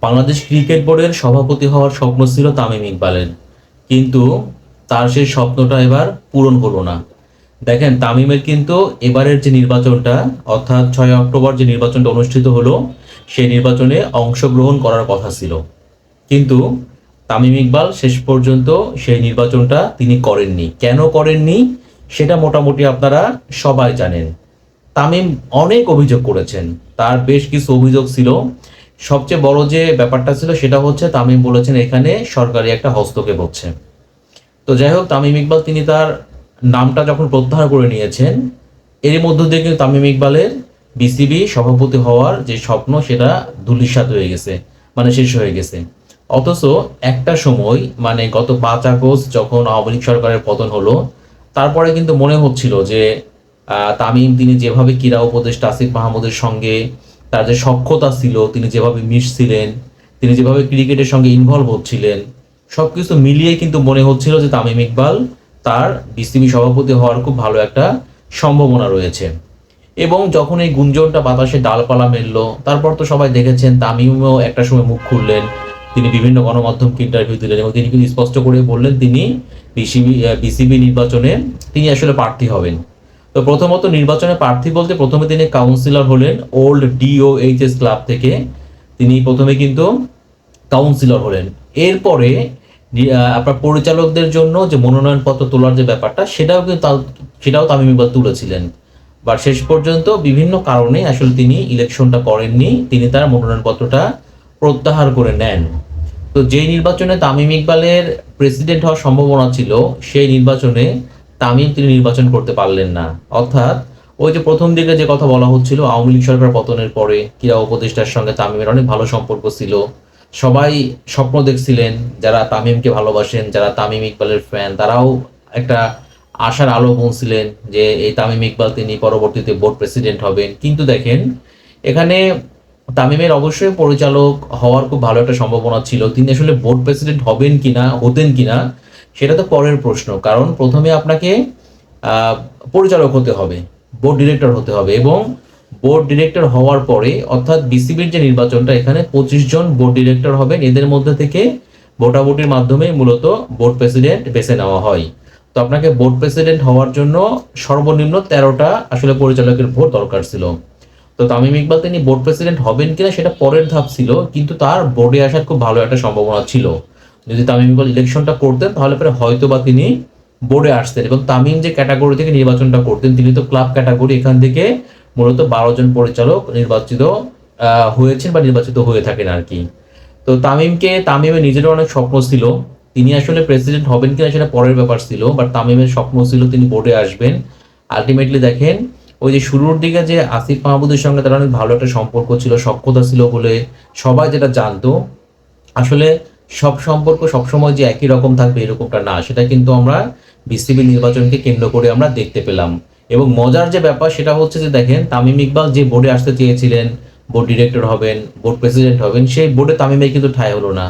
Bangladesh cricket বোর্ডের সভাপতি হওয়ার স্বপ্ন ছিল তামিম ইকবালের। কিন্তু তার সেই স্বপ্নটা এবার পূরণ হলো না। দেখেন, তামিমের কিন্তু এবারের যে নির্বাচনটা, অর্থাৎ ছয় অক্টোবর যে নির্বাচনটা অনুষ্ঠিত হলো, সেই নির্বাচনে অংশগ্রহণ করার কথা ছিল। কিন্তু তামিম ইকবাল শেষ পর্যন্ত সেই নির্বাচনটা তিনি করেননি। কেন করেননি? সেটা মোটামুটি আপনারা সবাই জানেন। তামিম অনেক অভিযোগ করেছেন। তার বেশ কিছু অভিযোগ ছিল। সবচেয়ে বড় যে ব্যাপারটা ছিল সেটা হচ্ছে তামিম বলেছেন এখানে সরকারি একটা হস্তক্ষেপ হচ্ছে। তো যাই হোক, তামিম ইকবাল তিনি তার নামটা যখন প্রত্যাহার করে নিয়েছেন এর মধ্য দিয়ে কিন্তু তামিম ইকবালের বিসিবি সভাপতি হওয়ার যে স্বপ্ন, সেটা ধুলিসাৎ হয়ে গেছে মানে শেষ হয়ে গেছে। অথচ একটা সময় মানে গত পাঁচ আগস্ট যখন আওয়ামী লীগ সরকারের পতন হলো, তারপরে কিন্তু মনে হচ্ছিল যে তামিম তিনি যেভাবে ক্রীড়া উপদেষ্টা আসিফ মাহমুদের সঙ্গে তার যে সক্ষতা ছিল, তিনি যেভাবে মিশছিলেন, তিনি যেভাবে ক্রিকেটের সঙ্গে ইনভলভ হচ্ছিলেন, সবকিছু মিলিয়ে কিন্তু মনে হচ্ছিল যে তামিম ইকবাল তার বিসিবি সভাপতি হওয়ার খুব ভালো একটা সম্ভাবনা রয়েছে। এবং যখন এই গুঞ্জনটা বাতাসে ডালপালা মেললো, তারপর তো সবাই দেখেছেন তামিমও একটা সময় মুখ খুললেন, তিনি বিভিন্ন গণমাধ্যমকে ইন্টারভিউ দিলেন এবং তিনি কিন্তু স্পষ্ট করে বললেন তিনি বিসিবি বিসিবি নির্বাচনে তিনি আসলে প্রার্থী হবেন। তো প্রথমত নির্বাচনে প্রার্থী বলতে প্রথমে তিনি কাউন্সিলর হলেন ওল্ড ডিওএইচএস ক্লাব থেকে। তিনি প্রথমে কিন্তু কাউন্সিলর হলেন। এরপরে আপনার পরিচালকদের জন্য যে মনোনয়নপত্র তোলার যে ব্যাপারটা, সেটাও কিন্তু সেটাও তামিম ইকবাল তুলেছিলেন। বা শেষ পর্যন্ত বিভিন্ন কারণে আসলে তিনি ইলেকশনটা করেননি, তিনি তার মনোনয়নপত্রটা প্রত্যাহার করে নেন। তো যেই নির্বাচনে তামিম ইকবালের প্রেসিডেন্ট হওয়ার সম্ভাবনা ছিল, সেই নির্বাচনে তামিম তিনি নির্বাচন করতে পারলেন না। অর্থাৎ ওই যে প্রথম দিকে যে কথা বলা হচ্ছিল, আওয়ামী লীগ সরকার পতনের পরে ক্রীড়া উপদেষ্টার সঙ্গে তামিমের অনেক ভালো সম্পর্ক ছিল। সবাই স্বপ্ন দেখছিলেন যারা তামিমকে ভালোবাসেন, যারা তামিম ইকবালের ফ্যান তারাও একটা আশার আলো পৌঁছিলেন যে এই তামিম ইকবাল তিনি পরবর্তীতে বোর্ড প্রেসিডেন্ট হবেন। কিন্তু দেখেন, এখানে তামিমের অবশ্যই পরিচালক হওয়ার খুব ভালো একটা সম্ভাবনা ছিল। তিনি আসলে বোর্ড প্রেসিডেন্ট হবেন কিনা, হতেন কিনা সেটা তো পরের প্রশ্ন, কারণ প্রথমে আপনাকে পরিচালক হতে হবে বোর্ড ডিরেক্টর হতে হবে এবং বোর্ড ডিরেক্টর হওয়ার পরে, অর্থাৎ বিসিবির যে নির্বাচনটা, এখানে পঁচিশ জন বোর্ড ডিরেক্টর হবেন। এদের মধ্যে থেকে ভোটাভুটির মাধ্যমে মূলত বোর্ড প্রেসিডেন্ট বেছে নেওয়া হয়। তো আপনাকে বোর্ড প্রেসিডেন্ট হওয়ার জন্য সর্বনিম্ন তেরোটা আসলে পরিচালকের ভোট দরকার ছিল। তো তামিম ইকবাল, তিনি বোর্ড প্রেসিডেন্ট হবেন কিনা, সেটা পরের ধাপ ছিল, কিন্তু তার বোর্ডে আসার খুব ভালো একটা সম্ভাবনা ছিল। যদি তামিম ইকবাল ইলেকশনটা করতেন, তাহলে পরে হয়তো বা তিনি বোর্ডে আসতেন এবং তামিম যে ক্যাটাগরি থেকে নির্বাচনটা করতেন, তিনি তো ক্লাব ক্যাটাগরি এখান থেকে মূলত বারো জন পরিচালক নির্বাচিত হয়েছেন বা নির্বাচিত হয়ে থাকেন আর কি। তো তামিমকে, তামিমের নিজেরও অনেক স্বপ্ন ছিল। তিনি আসলে প্রেসিডেন্ট হবেন কিনা সেটা পরের ব্যাপার ছিল বাট তামিমের স্বপ্ন ছিল তিনি বোর্ডে আসবেন। আলটিমেটলি দেখেন, ওই যে শুরুর দিকে যে আসিফ মাহমুদের সঙ্গে তার অনেক ভালো একটা সম্পর্ক ছিল সক্ষতা ছিল বলে সবাই যেটা জানতো। আসলে সব সম্পর্ক সবসময় যে একই রকম থাকবে এরকমটা না। সেটা কিন্তু আমরা বিসিবি নির্বাচনকে কেন্দ্র করে আমরা দেখতে পেলাম। এবং মজার যে ব্যাপার সেটা হচ্ছে যে দেখেন, তামিম ইকবাল যে বোর্ডে আসতে চেয়েছিলেন, বোর্ড ডিরেক্টর হবেন, বোর্ড প্রেসিডেন্ট হবেন, সেই বোর্ডে তামিমের কিন্তু ঠাঁই হলো না।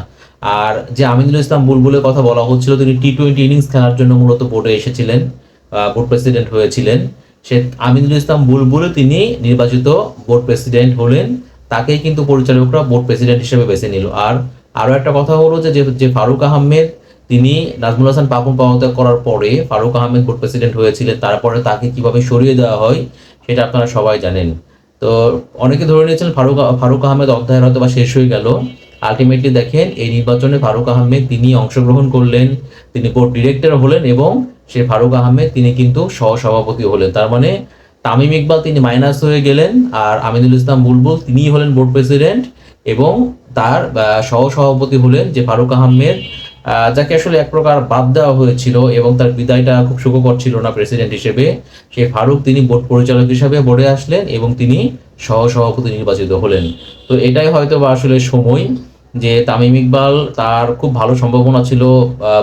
আর যে আমিনুল ইসলাম বুলবুলের কথা বলা হচ্ছিল, তিনি টি টোয়েন্টি ইনিংস খেলার জন্য মূলত বোর্ডে এসেছিলেন বোর্ড প্রেসিডেন্ট হয়েছিলেন। সে আমিনুল ইসলাম বুলবুলে তিনি নির্বাচিত বোর্ড প্রেসিডেন্ট হলেন, তাকেই কিন্তু পরিচালকরা বোর্ড প্রেসিডেন্ট হিসেবে বেছে নিল। আর আরও একটা কথা হলো যে যে- ফারুক আহমেদ, তিনি নাজমুল হাসান পাপন পদত্যাগ করার পরে ফারুক আহমেদ বোর্ড প্রেসিডেন্ট হয়েছিলেন, তারপরে তাকে কীভাবে সরিয়ে দেওয়া হয় সেটা আপনারা সবাই জানেন। তো অনেকে ধরে নিয়েছেন ফারুক ফারুক আহমেদ অধ্যায় হয়তো বা শেষ হয়ে গেল। আলটিমেটলি দেখেন, এই নির্বাচনে ফারুক আহমেদ তিনি অংশগ্রহণ করলেন, তিনি বোর্ড ডিরেক্টর হলেন এবং সে ফারুক আহমেদ তিনি কিন্তু সহসভাপতি হলেন। তার মানে তামিম ইকবাল তিনি মাইনাস হয়ে গেলেন আর আমিনুল ইসলাম বুলবুল তিনিই হলেন বোর্ড প্রেসিডেন্ট এবং তার সহসভাপতি হলেন যে ফারুক আহমেদ যাকে আসলে এক প্রকার বাদ দেওয়া হয়েছিল এবং তার বিদায়টা খুব সুখকর ছিল না প্রেসিডেন্ট হিসেবে। সে ফারুক তিনি বোর্ড পরিচালক হিসেবে বোর্ডে আসলেন এবং তিনি সহসভাপতি নির্বাচিত হলেন। তো এটাই হয়তো বা আসলে সময় যে তামিম ইকবাল তার খুব ভালো সম্ভাবনা ছিল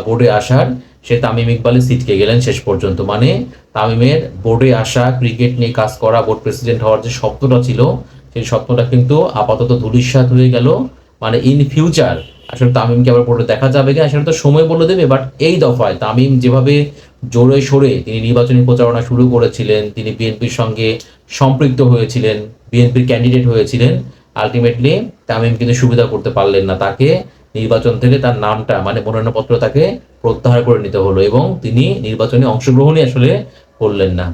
বোর্ডে আসার। সে তামিম ইকবালের সিটকে গেলেন শেষ পর্যন্ত। মানে তামিমের বোর্ডে আসা, ক্রিকেট নিয়ে কাজ করা, বোর্ড প্রেসিডেন্ট হওয়ার যে স্বপ্নটা ছিল সেই স্বপ্নটা কিন্তু আপাতত ধুলিস্বাদ হয়ে গেল। মানে ইন ফিউচার আসলে তামিমকে আবার বোর্ডে দেখা যাবে কিনা সেটা তো সময় বলে দেবে বাট এই দফায় তামিম যেভাবে জোরে সরে তিনি নির্বাচনী প্রচারণা শুরু করেছিলেন, তিনি বিএনপির সঙ্গে সম্পৃক্ত হয়েছিলেন, বিএনপির ক্যান্ডিডেট হয়েছিলেন আলটিমেটলি তামিম কিন্তু সুবিধা করতে পারলেন না। তাকে নির্বাচন থেকে তার নামটা মানে মনোনয়নপত্র তাকে প্রত্যাহার করে নিতে হলো এবং তিনি নির্বাচনে অংশগ্রহণই আসলে করলেন না।